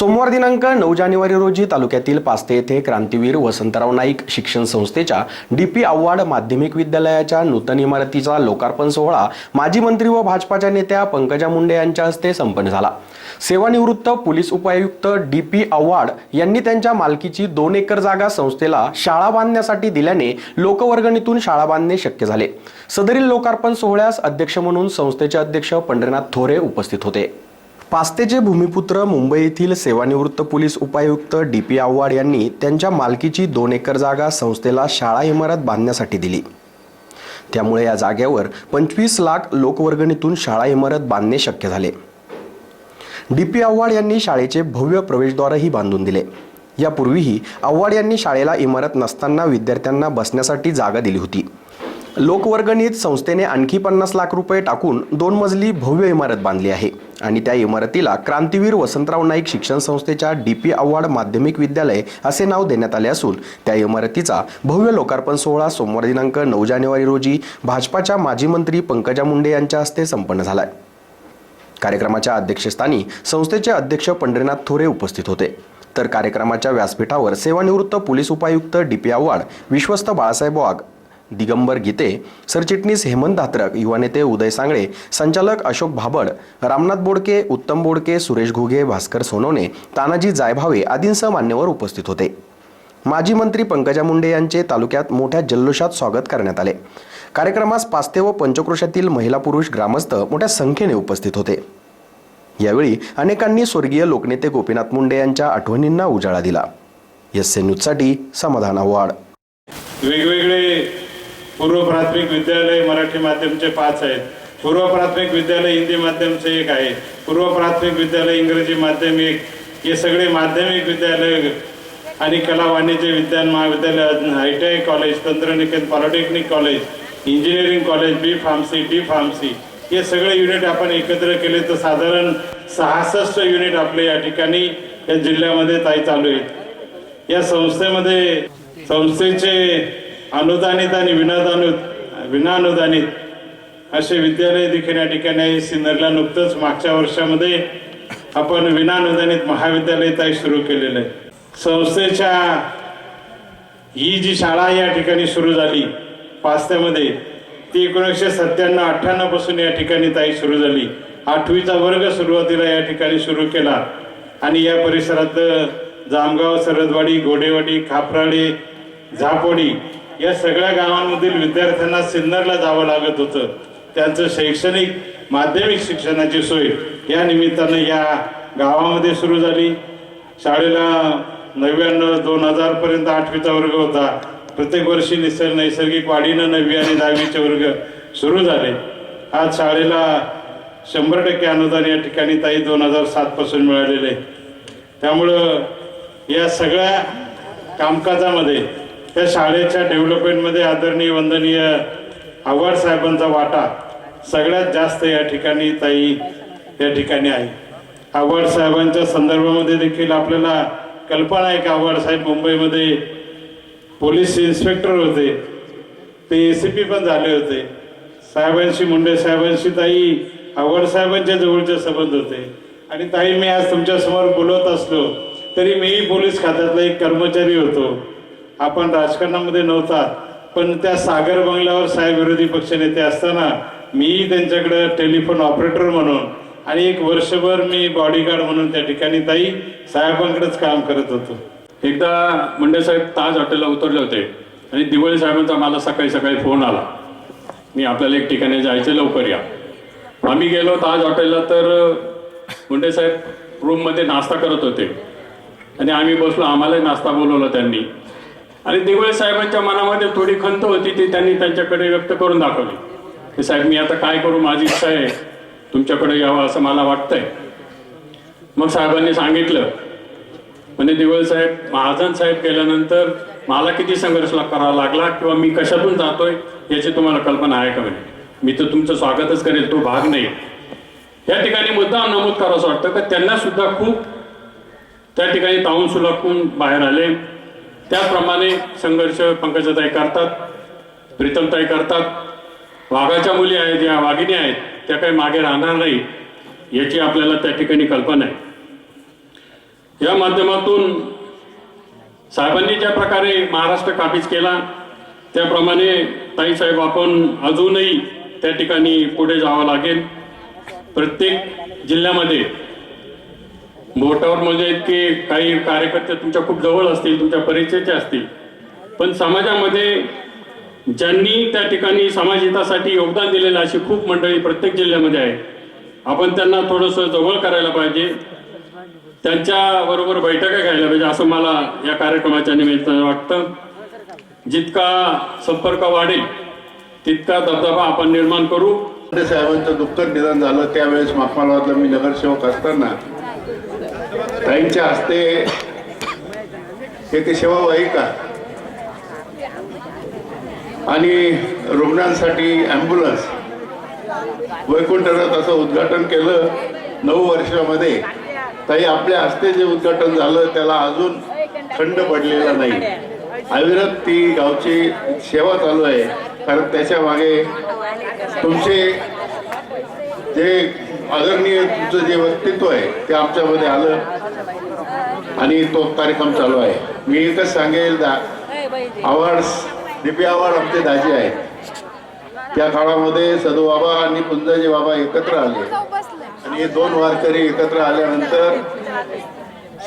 सोमवार दिनांक नऊ जानेवारी रोजी तालुक्यातील पास्ते येथे क्रांतीवीर वसंतराव नाईक शिक्षण संस्थेच्या डी पी आव्हाड माध्यमिक विद्यालयाच्या नूतन इमारतीचा लोकार्पण सोहळा माजी मंत्री व भाजपाच्या नेत्या पंकजा मुंडे यांच्या हस्ते संपन्न झाला. सेवानिवृत्त पोलीस उपायुक्त डी पी आव्हाड यांनी त्यांच्या मालकीची दोन एकर जागा संस्थेला शाळा बांधण्यासाठी दिल्याने लोकवर्गणीतून शाळा बांधणे शक्य झाले. सदरील लोकार्पण सोहळ्यास अध्यक्ष म्हणून संस्थेचे अध्यक्ष पंढरीनाथ थोरे उपस्थित होते. पास्तेचे भूमिपुत्र मुंबई येथील सेवानिवृत्त पोलीस उपायुक्त डी पी आव्हाड यांनी त्यांच्या मालकीची दोन एकर जागा संस्थेला शाळा इमारत बांधण्यासाठी दिली. त्यामुळे या जागेवर पंचवीस लाख लोकवर्गणीतून शाळा इमारत बांधणे शक्य झाले. डी पी आव्हाड यांनी शाळेचे भव्य प्रवेशद्वारही बांधून दिले. यापूर्वीही आव्हाड यांनी शाळेला इमारत नसताना विद्यार्थ्यांना बसण्यासाठी जागा दिली होती. लोकवर्गणीत संस्थेने आणखी पन्नास लाख रुपये टाकून दोन मजली भव्य इमारत बांधली आहे. आणि त्या इमारतीला क्रांतीवीर वसंतराव नाईक शिक्षण संस्थेच्या डी पी आव्हाड माध्यमिक विद्यालय असे नाव देण्यात आले असून त्या इमारतीचा भव्य लोकार्पण सोहळा सोमवार दिनांक नऊ जानेवारी रोजी भाजपाच्या माजी मंत्री पंकजा मुंडे यांच्या हस्ते संपन्न झाला कार्यक्रमाच्या अध्यक्षस्थानी संस्थेचे अध्यक्ष पंढरीनाथ थोरे उपस्थित होते. तर कार्यक्रमाच्या व्यासपीठावर सेवानिवृत्त पोलीस उपायुक्त डी पी आव्हाड विश्वस्त बाळासाहेब वाघ दिगंबर गीते सरचिटणीस हेमंत धात्रक युवा नेते उदय सांगळे संचालक अशोक भाबड रामनाथ बोडके उत्तम बोडके सुरेश घुगे भास्कर सोनवणे तानाजी जायभावे आदींसह मान्यवर उपस्थित होते. माजी मंत्री पंकजा मुंडे यांचे तालुक्यात मोठ्या जल्लोषात स्वागत करण्यात आले. कार्यक्रमास पास्ते व पंचक्रोशातील महिला पुरुष ग्रामस्थ मोठ्या संख्येने उपस्थित होते. यावेळी अनेकांनी स्वर्गीय लोकनेते गोपीनाथ मुंडे यांच्या आठवणींना उजाळा दिला. एस न्यूजसाठी समाधान आव्हाड. वेगवेगळे पूर्व प्राथमिक विद्यालय मराठी माध्यमचे पाच आहेत. पूर्व प्राथमिक विद्यालय हिंदी माध्यमचे एक आहे. पूर्व प्राथमिक विद्यालय इंग्रजी माध्यम एक. हे सगळे माध्यमिक विद्यालय आणि कला वाणिज्य विज्ञान महाविद्यालय आय टी आय कॉलेज तंत्रनिकेतन polytechnic college engineering college B pharmacy D pharmacy. हे सगळे युनिट आपण एकत्र केले तर साधारण सहासष्ट युनिट आपले या ठिकाणी या जिल्ह्यामध्ये ताई चालू आहेत. या संस्थेमध्ये संस्थेचे अनुदानित आणि विनादानित विनानुदानित असे विद्यालय देखील या ठिकाणी सिन्नरला नुकतंच मागच्या वर्षामध्ये आपण विनानुदानित महाविद्यालय ताई सुरू केलेलं आहे. संस्थेच्या ही जी शाळा या ठिकाणी सुरू झाली पास्त्यामध्ये ती एकोणीसशे सत्त्याण्णव अठ्ठ्याण्णवपासून या ठिकाणी ताई सुरू झाली. आठवीचा वर्ग सुरुवातीला या ठिकाणी सुरू केला. आणि या परिसरात जामगाव सरदवाडी घोडेवाडी खापराळे झापोडी या सगळ्या गावांमधील विद्यार्थ्यांना सिन्नरला जावं लागत होतं. त्यांचं शैक्षणिक माध्यमिक शिक्षणाची सोय या निमित्तानं या गावामध्ये सुरू झाली. शाळेला नव्याण्णव दोन हजारपर्यंत आठवीचा वर्ग होता. प्रत्येक वर्षी निसर्ग नैसर्गिक वाढीनं नववी आणि दहावीचे वर्ग सुरू झाले. आज शाळेला शंभर टक्के अनुदान या ठिकाणी ताई दोन हजार सातपासून मिळालेले. त्यामुळं या सगळ्या कामकाजामध्ये त्या शाळेच्या डेव्हलपमेंटमध्ये आदरणीय वंदनीय आव्हाड साहेबांचा वाटा सगळ्यात जास्त या ठिकाणी ताई या ठिकाणी आहे. आव्हाड साहेबांच्या संदर्भामध्ये देखील आपल्याला कल्पना आहे की आव्हाड साहेब मुंबईमध्ये पोलीस इन्स्पेक्टर होते. ते ए सी पी पण झाले होते. साहेबांशी मुंडे साहेबांशी ताई आव्हाड साहेबांच्या जवळचे संबंध होते. आणि ताई मी आज तुमच्यासमोर बोलवत बोलत असलो तरी मीही पोलीस खात्यातला एक कर्मचारी होतो. आपण राजकारणामध्ये नव्हता. पण त्या सागर बंगल्यावर साहेब विरोधी पक्षनेते असताना मीही त्यांच्याकडे टेलिफोन ऑपरेटर म्हणून आणि एक वर्षभर मी बॉडीगार्ड म्हणून त्या ठिकाणी ताई साहेबांकडेच काम करत होतो. एकदा मुंडे साहेब ताज हॉटेलला उतरले होते आणि दिवाळी साहेबांचा मला सकाळी सकाळी फोन आला. मी आपल्याला एक ठिकाणी जायचं लवकर या. आम्ही गेलो ताज हॉटेलला तर मुंडे साहेब रूममध्ये नाश्ता करत होते. आणि आम्ही बसलो आम्हालाही नाश्ता बोलवला त्यांनी. आणि दिवाळी साहेबांच्या मनामध्ये थोडी खंत होती ती त्यांनी त्यांच्याकडे व्यक्त करून दाखवली. की साहेब मी आता काय करू? माझी इच्छा आहे. तुमच्याकडे यावं असं मला वाटतंय. मग साहेबांनी सांगितलं. म्हणजे दिवळ साहेब महाजन साहेब गेल्यानंतर मला किती संघर्ष करावा लागला किंवा मी कशातून जातोय याची तुम्हाला कल्पना आहे का म्हणे? मी तर तुमचं स्वागतच करेल तो भाग नाही. या ठिकाणी मुद्दा नमूद करावं वाटतं. का त्यांना सुद्धा खूप त्या ठिकाणी ताऊन सुलाखून बाहेर आले. त्याप्रमाणे संघर्ष पंकजाताई करतात प्रीतमताई करतात. वाघाच्या मुली आहेत या वाघिणी आहेत त्या काही मागे राहणार नाही याची आपल्याला त्या ठिकाणी कल्पना आहे. या माध्यमातून साहेबांनी ज्या प्रकारे महाराष्ट्र काबीज केला त्याप्रमाणे ताईसाहेब आपण अजूनही त्या ठिकाणी पुढे जावं लागेल. प्रत्येक जिल्ह्यामध्ये बोटावर म्हणजे इतके काही कार्यकर्ते तुमच्या खूप जवळ असतील तुमच्या परिचयाचे असतील. पण समाजामध्ये ज्यांनी त्या ठिकाणी समाजहितासाठी योगदान दिलेलं अशी खूप मंडळी प्रत्येक जिल्ह्यामध्ये आहे. आपण त्यांना थोडंसं जवळ करायला पाहिजे. त्यांच्या बरोबर बैठका घ्यायला पाहिजे असं मला या कार्यक्रमाच्या निमित्तानं वाटतं. जितका संपर्क वाढेल तितका दबदबा आपण निर्माण करू. साहेबांचं दुःखद निधन झालं त्यावेळेस माखमालावादला मी नगरसेवक असताना ताईंच्या हस्ते एक सेवावाहिका आणि रुग्णांसाठी ॲम्ब्युलन्स. वैकुंठ असं उद्घाटन केलं नऊ वर्षामध्ये. ताई आपल्या हस्ते जे उद्घाटन झालं त्याला अजून खंड पडलेला नाही. अविरत ती गावची सेवा चालू आहे. कारण त्याच्यामागे तुमचे जे आदरणीय तुमचं जे व्यक्तित्व आहे ते आमच्यामध्ये आलं. आणि तो कार्यक्रम चालू आहे. मी एकच सांगेल दा अवॉर्ड्स डीपी अवॉर्ड आमचे दाजी आहेत. त्या काळामध्ये सदू बाबा आणि पुंजाजी बाबा एकत्र आले. आणि हे दोन वारकरी एकत्र आल्यानंतर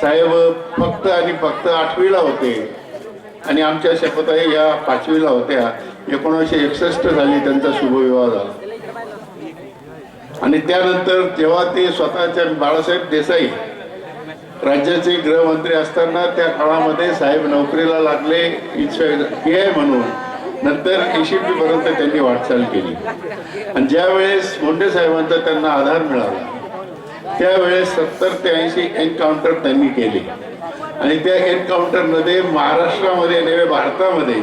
साहेब फक्त आणि फक्त आठवीला होते. आणि आमच्या शपथाई या पाचवीला होत्या. एकोणीसशे एकसष्ट साली त्यांचा शुभविवाह झाला. आणि त्यानंतर जेव्हा ते स्वतःच्या बाळासाहेब देसाई राज्याचे गृहमंत्री असताना त्या काळामध्ये साहेब नोकरीला लागले पी आय म्हणून. नंतर एसीपी पर्यंत त्यांनी वाटचाल केली. आणि ज्यावेळेस मुंडे साहेबांचा त्यांना आधार मिळाला त्यावेळेस सत्तर ते ऐंशी एन्काउंटर त्यांनी केले. आणि त्या एन्काउंटरमध्ये महाराष्ट्रामध्ये नव्हे भारतामध्ये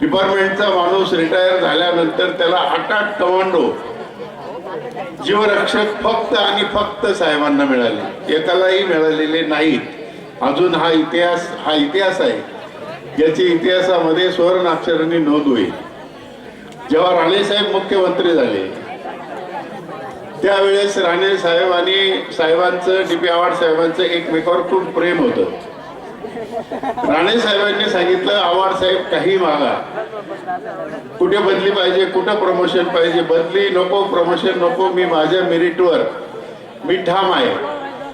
डिपार्टमेंटचा माणूस रिटायर झाल्यानंतर त्याला आठ आठ कमांडो जीवरक्षक फक्त आणि फक्त साहेबांना मिळाले. एकालाही मिळालेले नाहीत. अजून हा इतिहास हा इतिहास आहे. याची इतिहासामध्ये सुवर्ण अक्षराने नोंद होईल. जेव्हा राणे साहेब मुख्यमंत्री झाले त्यावेळेस राणे साहेब आणि साहेबांचं डी पी आव्हाड साहेबांचं एकमेकावर खूप प्रेम होतं. राणे साहेबांनी सांगितलं आव्हाड साहेब काही मागा. कुठे बदली पाहिजे कुठं प्रमोशन पाहिजे बदली नको प्रमोशन नको मी माझ्या मेरिटवर मी ठाम आहे.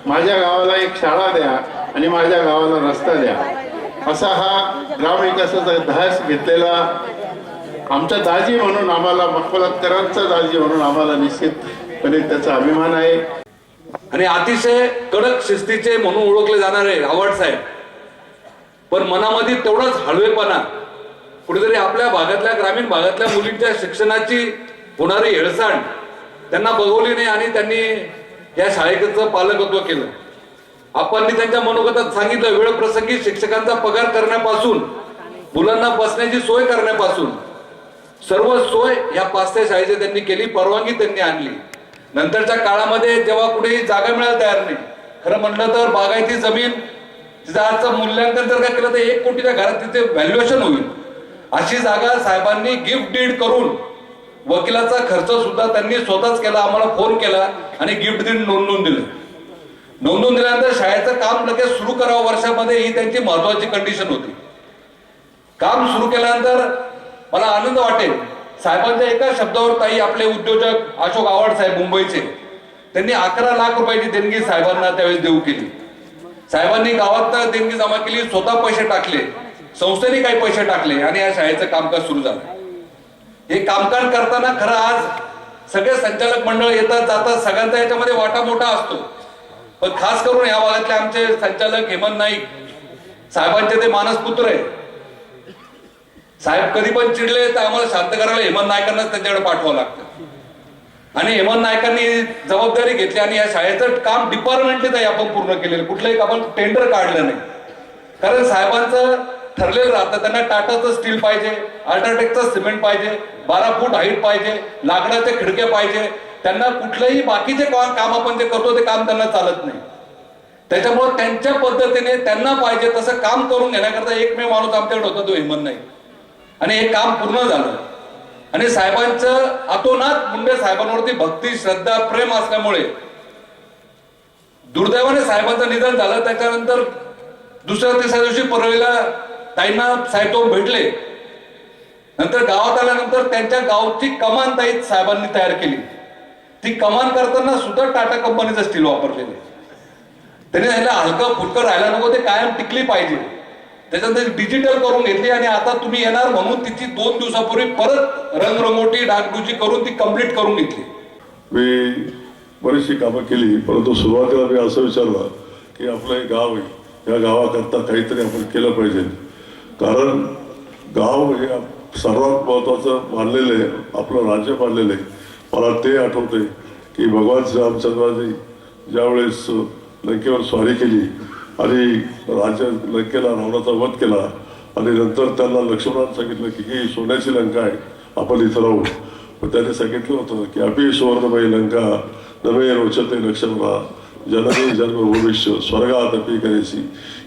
माझ्या गावाला एक शाळा द्या आणि माझ्या गावाला रस्ता द्या. असा हा ग्रामविकासाचा ध्यास घेतलेला आमचा दाजी म्हणून आम्हाला मकबलातकरांचा दाजी म्हणून आम्हाला निश्चितपणे त्याचा अभिमान आहे. आणि अतिशय कडक शिस्तीचे म्हणून ओळखले जाणारे आव्हाड साहेब. पण मनामध्ये तेवढाच हळवेपणा. कुठेतरी आपल्या भागातल्या ग्रामीण भागातल्या मुलींच्या शिक्षणाची होणारी हेळसांड त्यांना बघवली नाही आणि त्यांनी या शाळेचं पालकत्व केलं. आपण त्यांच्या मनोगतात सांगितलं वेळ प्रसंगी शिक्षकांचा पगार करण्यापासून मुलांना बसण्याची सोय करण्यापासून. सर्व सोय या पाचत्या शाळेची त्यांनी केली परवानगी त्यांनी आणली. नंतरच्या काळामध्ये जेव्हा कुठेही जागा मिळायला तयार नाही खरं म्हणलं तर बागायती जमीन आजचं मूल्यांकन जर काय केलं तर एक कोटीच्या घरात तिथे व्हॅल्युएशन होईल. अशी जागा साहेबांनी गिफ्ट डीड करून वकिलाचा खर्च सुद्धा त्यांनी स्वतःच केला आम्हाला फोन केला आणि गिफ्ट डीड नोंदवून दिलं. नोंदवून दिल्यानंतर शाळेचं काम लगेच सुरू करावं वर्षामध्ये ही त्यांची महत्वाची कंडिशन होती. काम सुरू केल्यानंतर मला आनंद वाटेल. साहेबांच्या एका शब्दावर ताई आपले उद्योजक अशोक आव्हाड साहेब मुंबईचे त्यांनी अकरा लाख रुपयाची देणगी साहेबांना त्यावेळेस देऊ केली. साहेबांनी गावात देणगी जमा केली स्वतः पैसे टाकले. संस्थेने काही पैसे टाकले आणि या शाळेचं कामकाज सुरू झालं. हे कामकाज करताना खरं आज सगळे संचालक मंडळ येतात जातात सगळ्यांचा याच्यामध्ये वाटा मोठा असतो. पण खास करून या भागातले आमचे संचालक हेमंत नाईक साहेबांचे ते मानसपुत्र आहे साहेब कधी पण चिडले तर आम्हाला शांत करायला हेमंत नायकांनाच त्यांच्याकडे पाठवावं लागतं. आणि हेमंत नायकांनी जबाबदारी घेतली आणि या शाळेचं काम डिपार्टमेंटली आहे आपण पूर्ण केलेलं. कुठलंही आपण टेंडर काढलं नाही. कारण साहेबांचं ठरलेलं राहतं त्यांना टाटाचं स्टील पाहिजे अल्ट्राटेकचं सिमेंट पाहिजे बारा फूट हाईट पाहिजे लाकडाचे खिडके पाहिजे. त्यांना कुठलंही बाकीचे काम आपण जे करतो ते काम त्यांना चालत नाही. त्याच्यामुळे त्यांच्या पद्धतीने त्यांना पाहिजे तसं काम करून घेण्याकरता एकमेव माणूस आमच्याकडे होता तो हेमंत नाही आणि हे काम पूर्ण झालं. आणि साहेबांचं अतोनात मुंडे साहेबांवरती भक्ती श्रद्धा प्रेम असल्यामुळे दुर्दैवाने साहेबांचं निधन झालं. त्याच्यानंतर दुसऱ्या तिसऱ्या दिवशी परळीला ताईंना साहेब भेटले. नंतर गावात आल्यानंतर त्यांच्या गावची कमान ताई साहेबांनी तयार केली. ती कमान करताना सुद्धा टाटा कंपनीचं स्टील वापरलेली त्याने त्यांनी हलकं फुटकं राहायला नको ते कायम टिकली पाहिजे. त्याच्यानंतर डिजिटल करून घेतली आणि आता तुम्ही येणार म्हणून तिची दोन दिवसापूर्वी परत रंगरंगोटी डागडुजी करून ती कंप्लीट करून घेतली. मी बरीचशी कामं केली परंतु सुरुवातीला मी असं विचारलं की आपलं हे गाव आहे या गावाकरता काहीतरी आपण केलं पाहिजे. कारण गाव हे सर्वात महत्त्वाचं मानलेलं आहे आपलं राज्य मानलेलं आहे. मला ते आठवते की भगवान श्रीरामचंद्रांनी ज्यावेळेस लंकेवर स्वारी केली आणि राजा लंकेला रावणाचा वध केला. आणि नंतर त्यांना लक्ष्मणानं सांगितलं की ही सोन्याची लंका आहे आपण इथं राहू. पण त्याने सांगितलं होतं की अभि सुवर्णमयी लंका नवे रोचते लक्ष्मणा जननी जन्म भविष्य स्वर्गात अपी करायची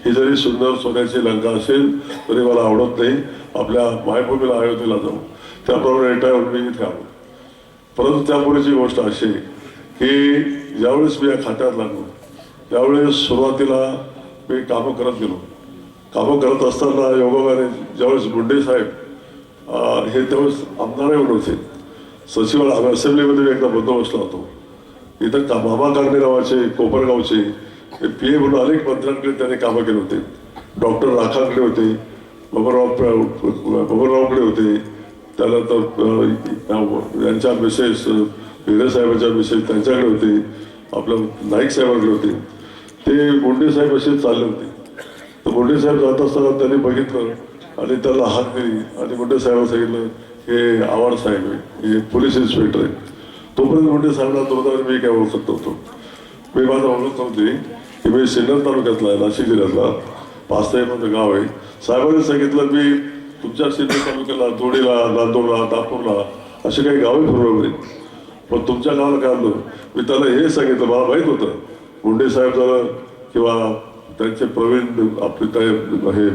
ही जरी सुंदर सोन्याची लंका असेल तरी मला आवडत नाही. आपल्या मायभूमीला अयोध्येला जाऊ. त्याप्रमाणे रिटायर मी इथे आलो. परंतु त्यापूर्वीची गोष्ट अशी की ज्यावेळेस मी या खात्यात लागलो त्यावेळेस सुरुवातीला मी कामं करत गेलो. कामं करत असताना योगाने ज्यावेळेस मुंडे साहेब हे त्यावेळेस आमदार एवढे होते. सचिवालय आम्ही असेंब्लीमध्ये एकदा बंदोबस्त होतो इथं का मामा कारणे नावाचे कोपरगावचे हे पी ए म्हणून अनेक मंत्र्यांकडे त्यांनी कामं केली होते. डॉक्टर राखांकडे होते बबनराव बबनरावकडे होते. त्यानंतर यांच्या मिसेस हिरे साहेबांच्या मिसेस त्यांच्याकडे होते. आपलं नाईक साहेबांकडे होते. ते बोंडे साहेब असे चालले होते. तर बोंडे साहेब जात असताना त्यांनी बघितलं आणि त्याला हात दिली. आणि बोंडे साहेबांना सांगितलं हे आव्हाड साहेब आहे हे पोलीस इन्स्पेक्टर आहे. तोपर्यंत बोंडे साहेबला दोनदा मी काय ओळखत नव्हतो मी माझा ओळख नव्हती. की मी सिन्नर तालुक्यातला आहे नाशिक जिल्ह्यातला. पाच माझं गाव आहे. साहेबांनी सांगितलं मी तुमच्या सिन्नर तालुक्याला दोडीला नांदोडला दापूरला असे काही गावे फिरवले पण तुमच्या गावाला काय आलो? मी त्याला हे सांगितलं मला माहीत होतं मुंडे साहेब झालं किंवा त्यांचे प्रवीण आपले हे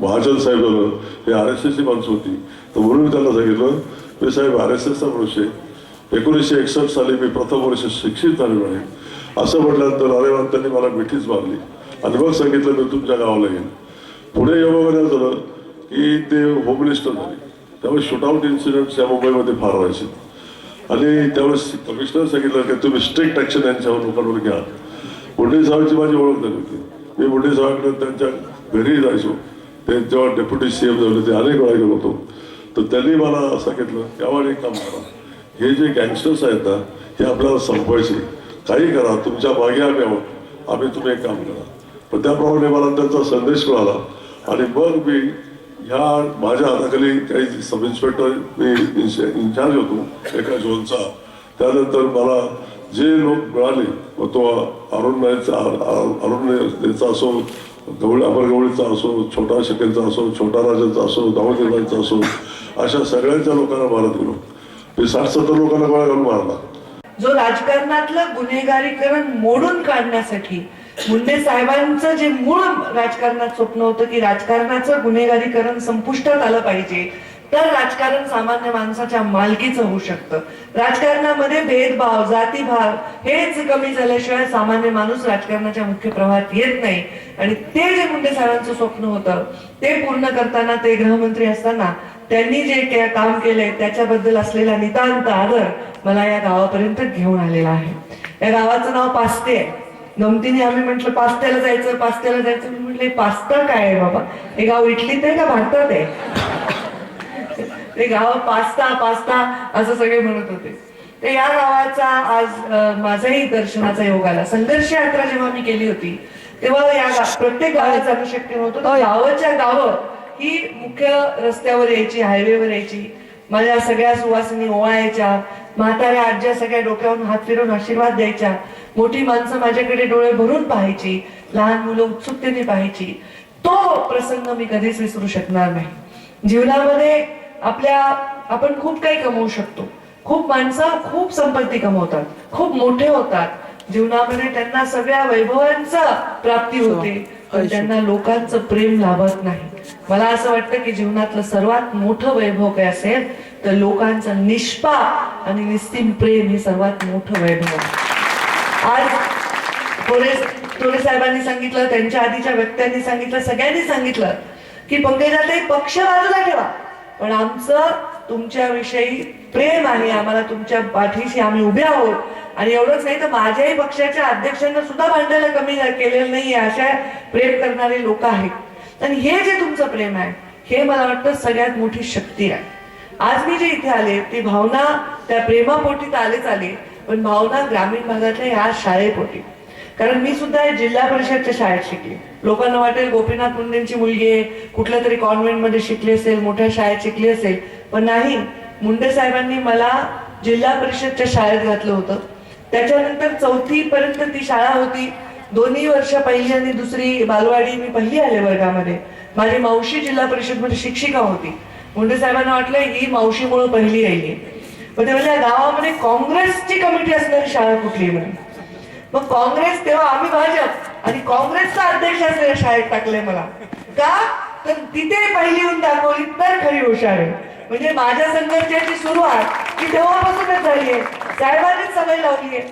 महाजन साहेब झालं हे आर एस एसची माणसं होती. तर म्हणून मी त्यांना सांगितलं मी साहेब आर एस एसचा मनुष्य आहे. एकोणीसशे एकसष्ट साली मी प्रथम वर्ष शिक्षित झालेलो आहे. असं म्हटल्यानंतर अरे त्यांनी मला मिठीच मारली. आणि मग सांगितलं मी तुमच्या गावाला येईन. पुढे योगामध्ये झालं की ते होम मिनिस्टर झाले. त्यामुळे शूटआउट इन्सिडेंट्स या मुंबईमध्ये फार व्हायचे आणि त्यावेळेस कमिशनर सांगितलं की तुम्ही स्ट्रिक्ट ॲक्शन यांच्यावर लोकांवर घ्या. मुंडे साहेबची माझी ओळख झाली होती. मी मुंडे साहेबांकडे त्यांच्या घरी जायचो. ते जेव्हा डेप्युटी सी एम झाले ते अनेक वेळा गेलो होतो. तर त्यांनी मला सांगितलं त्यावर एक काम करा. हे जे गँगस्टर्स आहेत ना हे आपल्याला संपवायचे. काही करा तुमच्या मागे आम्ही आहोत. आम्ही तुम्ही एक काम करा. पण त्याप्रमाणे मला त्यांचा संदेश मिळाला. आणि मग मी ह्या माझ्या हाताखाली काही सब इन्स्पेक्टर मी इन्चार्ज होतो एका झोनचा. त्यानंतर मला जे लोक मिळाले मग तो अरुण नाईचा अरुण असो गवळी अमरगवळीचा असो छोटा शकेलचा असो छोटा राजांचा असो दावदेवांचा असो अशा सगळ्यांच्या लोकांना मारत गेलो. मी साठ सत्तर लोकांना गोळा घालून मारला. जो राजकारणातलं गुन्हेगारीकरण मोडून काढण्यासाठी मुंडे साहेबांचं जे मूळ राजकारणात स्वप्न होतं की राजकारणाचं गुन्हेगारीकरण संपुष्टात आलं पाहिजे तर राजकारण सामान्य माणसाच्या मालकीचं होऊ शकतं. राजकारणामध्ये भेदभाव जातीभाव हेच कमी झाल्याशिवाय सामान्य माणूस राजकारणाच्या मुख्य प्रवाहात येत नाही. आणि ते जे मुंडे साहेबांचं स्वप्न होतं ते पूर्ण करताना ते गृहमंत्री असताना त्यांनी जे काम केलंय त्याच्याबद्दल असलेला नितांत आदर मला या गावापर्यंत घेऊन आलेला आहे. या गावाचं नाव पास्ते आहे. गमतीने आम्ही म्हंटल पास्त्याला जायचं पास्त्याला जायचं. मी म्हटलं पास्ता काय आहे बाबा? हे गाव इटलीत आहे का भारतात आहे? ते गाव पास्ता पास्ता असं सगळे म्हणत होते. तर या गावाचा आज माझाही दर्शनाचा योग आला. संघर्ष यात्रा जेव्हा मी केली होती तेव्हा या प्रत्येक गावात जाणं शक्य नव्हतं. गावाच्या गावं ही मुख्य रस्त्यावर यायची हायवेवर यायची. माझ्या सगळ्या सुवासिनी ओवाळायच्या. म्हाताऱ्या आज्या सगळ्या डोक्यावरून हात फिरून आशीर्वाद द्यायच्या. मोठी माणसं माझ्याकडे डोळे भरून पाहायची लहान मुलं उत्सुकतेने पाहायची. तो प्रसंग मी कधीच विसरू शकणार नाही. जीवनामध्ये आपल्या आपण खूप काही कमवू शकतो. खूप माणसं खूप संपत्ती कमवतात खूप मोठे होतात. जीवनामध्ये त्यांना सगळ्या वैभवांचा प्राप्ती होते पण त्यांना लोकांचं प्रेम लाभत नाही. मला असं वाटतं की जीवनातलं सर्वात मोठं वैभव काय असेल तर लोकांचं निष्पाप आणि निस्तीम प्रेम हे सर्वात मोठं वैभव आहे. आज पोलीस थोरे साहेबांनी सांगितलं त्यांच्या आधीच्या व्यक्त्यांनी सांगितलं सगळ्यांनी सांगितलं की पंकजाताई पक्ष बाजूला ठेवा. पण आमचं तुमच्याविषयी प्रेम आहे आम्हाला तुमच्या पाठीशी आम्ही उभे आहोत. आणि एवढंच नाही तर माझ्याही पक्षाच्या अध्यक्षांना सुद्धा भांडायला कमी केलेलं नाहीये अशा प्रेम करणारे लोक आहेत. आणि हे जे तुमचं प्रेम आहे हे मला वाटतं सगळ्यात मोठी शक्ती आहे. आज मी जे इथे आले ती भावना त्या प्रेमापोटीत आलेच आले. पण भावना ग्रामीण भागातल्या ह्या शाळेपोटी कारण मी सुद्धा जिल्हा परिषदच्या शाळेत शिकले. लोकांना वाटेल गोपीनाथ मुंडेंची मुलगी आहे कुठल्या तरी कॉन्व्हेंटमध्ये शिकली असेल मोठ्या शाळेत शिकली असेल. पण नाही मुंडे साहेबांनी मला जिल्हा परिषदच्या शाळेत घातलं होतं. त्याच्यानंतर चौथी पर्यंत ती शाळा होती. दोन्ही वर्ष पहिली आणि दुसरी बालवाडी मी पहिली आले वर्गामध्ये. माझी मावशी जिल्हा परिषदमध्ये शिक्षिका होती. मुंडे साहेबांना वाटलं ही मावशीमुळे पहिली राहिली. पण ते म्हणजे, म्हणजे गावामध्ये काँग्रेसची कमिटी असणारी शाळा कुठली म्हणे मग काँग्रेस तेव्हा आम्ही भाजप आणि काँग्रेसचा अध्यक्ष असलेल्या शाळेत टाकले मला. का? तर तिथे पहिली येऊन दाखवली तर खरी हुशार आहे. म्हणजे माझ्या संघर्षाची सुरुवात ही तेव्हापासूनच झाली आहे. साहेबांनीच सवय लावली आहे.